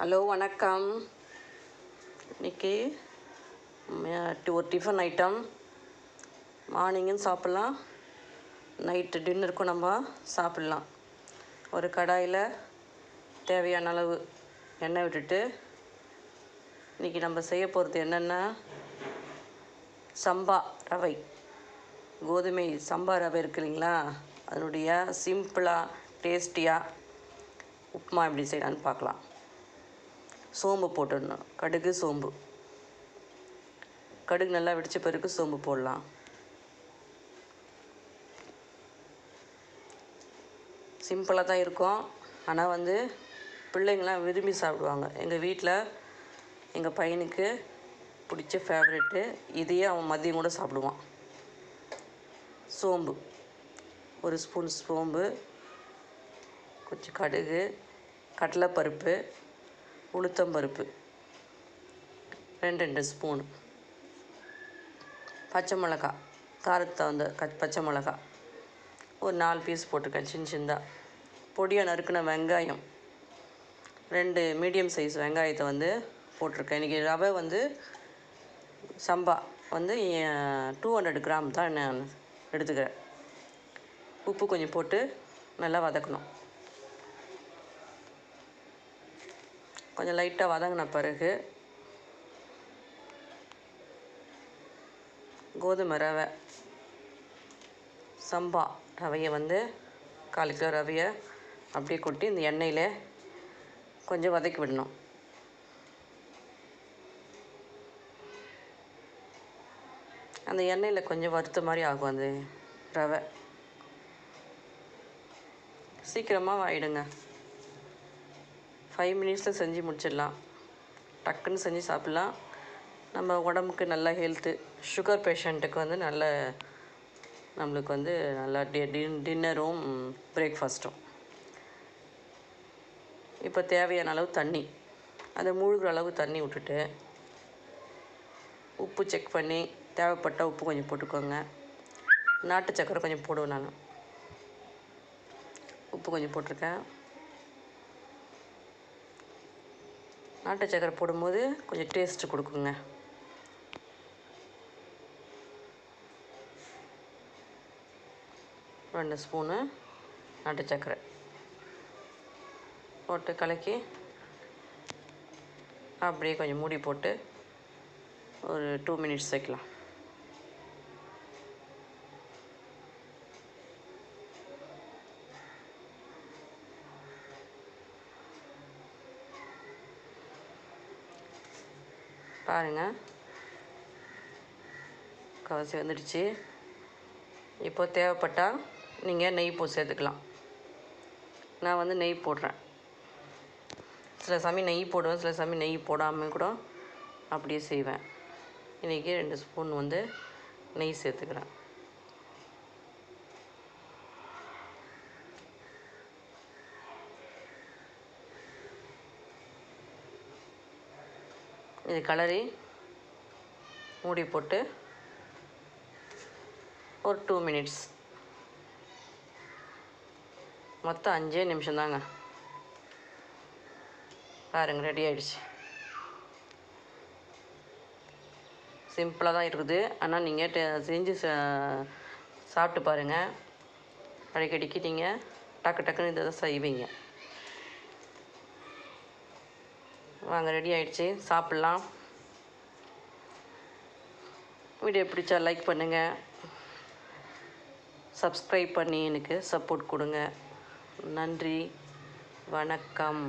Hello வணக்கம். இன்னைக்கு ஒரு டிஃபன் ஐட்டம். மார்னிங்கும் சாப்பிட்லாம். நைட்டு டின்னருக்கும் நம்ம சாப்பிட்லாம். ஒரு கடாயில் தேவையான அளவு எண்ணெய் விட்டுட்டு இன்றைக்கி நம்ம செய்ய போகிறது என்னென்னா சம்பா ரவை. கோதுமை சம்பா ரவை இருக்கு இல்லைங்களா? அதனுடைய சிம்பிளாக டேஸ்டியாக உப்புமா எப்படி செய்யலான்னு பார்க்கலாம். சோம்பு போட்டுடணும். கடுகு சோம்பு. கடுகு நல்லா வெடிச்ச பிறகு சோம்பு போடலாம். சிம்பிளாக தான் இருக்கும். ஆனால் வந்து பிள்ளைங்களாம் விரும்பி சாப்பிடுவாங்க. எங்கள் வீட்டில் எங்கள் பையனுக்கு பிடிச்ச ஃபேவரெட்டு இதையே அவன் மதியம் கூட சாப்பிடுவான். சோம்பு. ஒரு ஸ்பூன் சோம்பு கொஞ்சம் கடுகு கடலைப்பருப்பு உளுத்தம்பருப்பு ரெண்டு ரெண்டு ஸ்பூனு. பச்சை மிளகா காரத்துக்கு தகுந்த க பச்சை மிளகா. ஒரு நாலு பீஸ் போட்டிருக்கேன் சின்ன சின்னதாக பொடியாக நறுக்கின வெங்காயம். ரெண்டு மீடியம் சைஸ் வெங்காயத்தை வந்து போட்டிருக்கேன். இன்றைக்கி ரவை வந்து சம்பா வந்து டூ ஹண்ட்ரட் கிராம் தான் நான் எடுத்துக்கிறேன். உப்பு கொஞ்சம் போட்டு நல்லா வதக்கணும். கொஞ்சம் லைட்டாக வதங்கின பிறகு கோதுமை ரவை சம்பா ரவையை வந்து கால் கிலோ ரவையை அப்படியே கொட்டி இந்த எண்ணெயில் கொஞ்சம் வதக்கி விடணும். அந்த எண்ணெயில் கொஞ்சம் வறுத்த மாதிரி ஆகும் அந்த ரவை. சீக்கிரமாக ஆயிடுங்க ஃபைவ் மினிட்ஸில் செஞ்சு முடிச்சிடலாம். டக்குன்னு செஞ்சு சாப்பிட்லாம். நம்ம உடம்புக்கு நல்ல ஹெல்த்து சுகர் பேஷண்ட்டுக்கு வந்து நல்ல நம்மளுக்கு வந்து நல்லா டி டின்னரும் பிரேக்ஃபாஸ்ட்டும் இப்போ தேவையான அளவு தண்ணி. அந்த மூழ்கிற அளவு தண்ணி விட்டுட்டு உப்பு செக் பண்ணி தேவைப்பட்ட உப்பு கொஞ்சம் போட்டுக்கோங்க. நாட்டு சக்கரை கொஞ்சம் போடுவேன் நான். உப்பு கொஞ்சம் போட்டிருக்கேன். நாட்டு சக்கரை போடும்போது கொஞ்சம் டேஸ்ட்டு கொடுக்குங்க. ரெண்டு ஸ்பூனு நாட்டு சக்கரை போட்டு கலக்கி அப்படியே கொஞ்சம் மூடி போட்டு ஒரு டூ மினிட்ஸ் வைக்கலாம். பாருங்கள் கவசி வந்துடுச்சு இப்போ தேவைப்பட்டால் நீங்கள் நெய் போ சேர்த்துக்கலாம். நான் வந்து நெய் போடுறேன். சில சமயம் நெய் போடுவேன் சில சமயம் நெய் போடாமல் கூட அப்படியே செய்வேன். இன்றைக்கி ரெண்டு ஸ்பூன் வந்து நெய் சேர்த்துக்கிறேன். இது கலரி மூடி போட்டு ஒரு டூ மினிட்ஸ் மொத்தம் அஞ்சே நிமிஷம் தாங்க. ரெடி ஆகிடுச்சு சிம்பிளாக தான் இருக்குது. ஆனால் நீங்கள் டே செஞ்சு சாப்பிட்டு பாருங்கள் அடிக்கடிக்கு நீங்கள் டக்கு டக்குன்னு இதை தான் செய்வீங்க. வாங்க ரெடி ஆகிடுச்சு சாப்பிட்லாம். வீடியோ பிடிச்சா லைக் பண்ணுங்கள் சப்ஸ்கிரைப் பண்ணி எனக்கு சப்போர்ட் கொடுங்க. நன்றி. வணக்கம்.